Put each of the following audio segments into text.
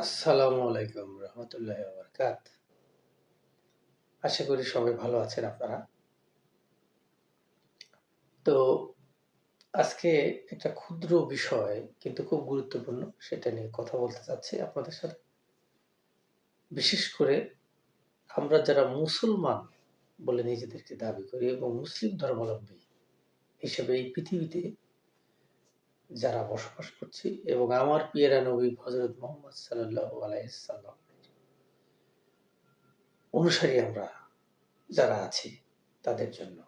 আসসালামু আলাইকুম রহমতুল্লাহ বরকাত। আশা করি সবাই ভালো আছেন আপনারা। তো আজকে একটা ক্ষুদ্র বিষয়, কিন্তু খুব গুরুত্বপূর্ণ, সেটা নিয়ে কথা বলতে চাচ্ছি আপনাদের সাথে। বিশেষ করে আমরা যারা মুসলমান বলে নিজেদেরকে দাবি করি এবং মুসলিম ধর্মাবলম্বী হিসেবে এই পৃথিবীতে যারা বসবাস করছি এবং আমার পিয়েরা নবী হজরত মোহাম্মদ সাল্লাহ আলাইসাল্লাম অনুসারী আমরা যারা আছি তাদের জন্য।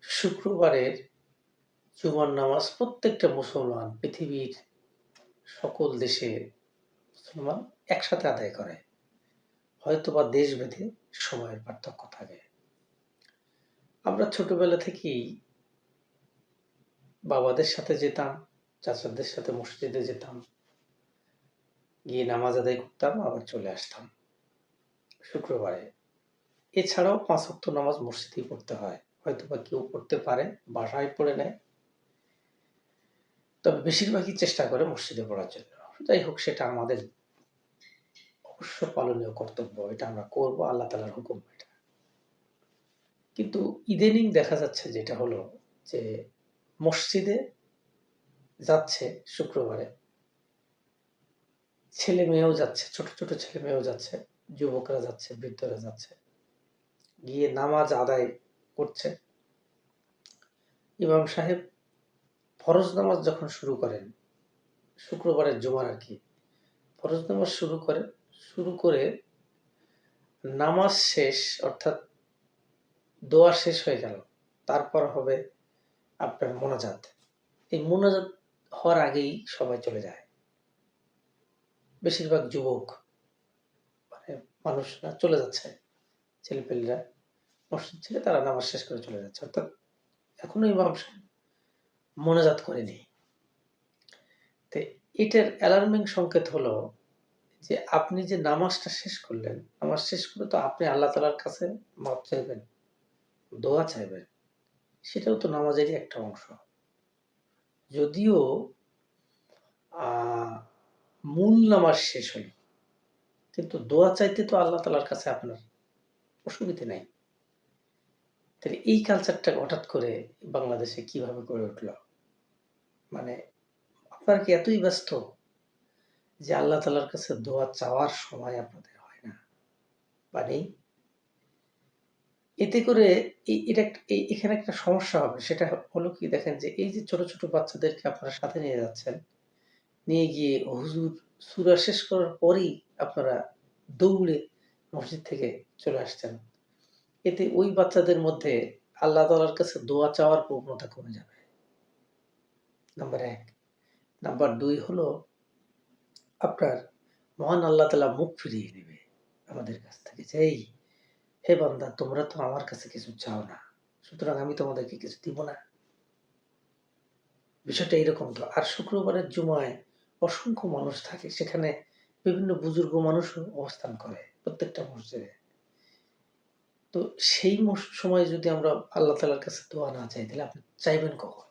শুক্রবারের জুমার নামাজ প্রত্যেকটা মুসলমান পৃথিবীর সকল দেশে মুসলমান একসাথে আদায় করে। হয়তো বা দেশ ভেদে সময়ের পার্থক্য থাকে। আমরা ছোটবেলা থেকেই বাবাদের সাথে যেতাম, চাচাদের সাথে মসজিদে যেতাম। গিয়ে নামাজ আদায় করতাম, আবার চলে আসতাম। শুক্রবারে। এছাড়াও পাঁচ অক্ট নামাজ মসজিদেই পড়তে হয়। হয়তো বা কেউ পড়তে পারে, বাসায় পড়ে নেয়। তবে বেশিরভাগই চেষ্টা করে মসজিদে পড়ার জন্য। যাই হোক, সেটা আমাদের অবশ্য পালনীয় কর্তব্য। এটা আমরা করব, আল্লাহ তালার হুকুম এটা। কিন্তু ইদানিং দেখা যাচ্ছে যেটা হলো যে মসজিদে যাচ্ছে শুক্রবারে। ছেলে মেয়েও যাচ্ছে, ছোট ছোট ছেলে মেয়েও যাচ্ছে, যুবকরা যাচ্ছে, বৃদ্ধরা যাচ্ছে। গিয়ে নামাজ আদায় করছে। ইমাম সাহেব ফরজ নামাজ যখন শুরু করেন, শুক্রবারের জুমার আর কি, ফরজ নামাজ শুরু করে শুরু করে নামাজ শেষ, অর্থাৎ দোয়া শেষ হয়ে গেল, তারপর হবে আপনার মোনাজাত। এই মোনাজাত হওয়ার আগেই সবাই চলে যায়। বেশিরভাগ যুবক মানে মানুষরা চলে যাচ্ছে, ছেলেপেলেরা। মসজিদ ছেড়ে তারা নামাজ শেষ করে চলে যাচ্ছে। অর্থাৎ এখনও ইমাম সাহেব মোনাজাত করেনি। তো এটার অ্যালার্মিং সংকেত হলো যে আপনি যে নামাজটা শেষ করলেন, নামাজ শেষ করে তো আপনি আল্লাহ তালার কাছে মাপ চাইবেন, দোয়া চাইবেন। সেটাও তো নামাজেরই একটা অংশ। যদিও মূল নামাজ শেষ হল কিন্তু দোয়া চাইতে তো আল্লাহ তালার কাছে আপনার অসুবিধে নাই। তাহলে এই কালচারটা হঠাৎ করে বাংলাদেশে কীভাবে গড়ে উঠল? মানে আপনার কি এতই ব্যস্ত যে আল্লাহ তালার কাছে দোয়া চাওয়ার সময় আপনাদের হয় না? বা নেই? এতে করে এটা এখানে একটা সমস্যা হবে। সেটা হলো কি, দেখেন যে এই যে ছোট ছোট বাচ্চাদেরকে আপনারা সাথে নিয়ে যাচ্ছেন, নিয়ে গিয়ে হুজুর সুরা শেষ করার পরেই আপনারা দৌড়ে মসজিদ থেকে চলে আসছেন। এতে ওই বাচ্চাদের মধ্যে আল্লাহ তালার কাছে দোয়া চাওয়ার প্রবণতা কমে যাবে। নাম্বার এক। নাম্বার দুই হলো আপনার মহান আল্লাহ তালা মুখ ফিরিয়ে নেবে আমাদের কাছ থেকে যে, এই হে বান্দা, তোমরা তো আমার কাছে কিছু চাও না, সুতরাং আমি তোমাদেরকে কিছু দিব না। বিষয়টা এইরকম তো, আর শুক্রবারের জুমায় অসংখ্য মানুষ থাকে, সেখানে বিভিন্ন বুজুর্গ মানুষও অবস্থান করে প্রত্যেকটা মসজিদে। তো সেই সময় যদি আমরা আল্লাহ তালার কাছে দোয়া না চাই, তাহলে আপনি চাইবেন কখন?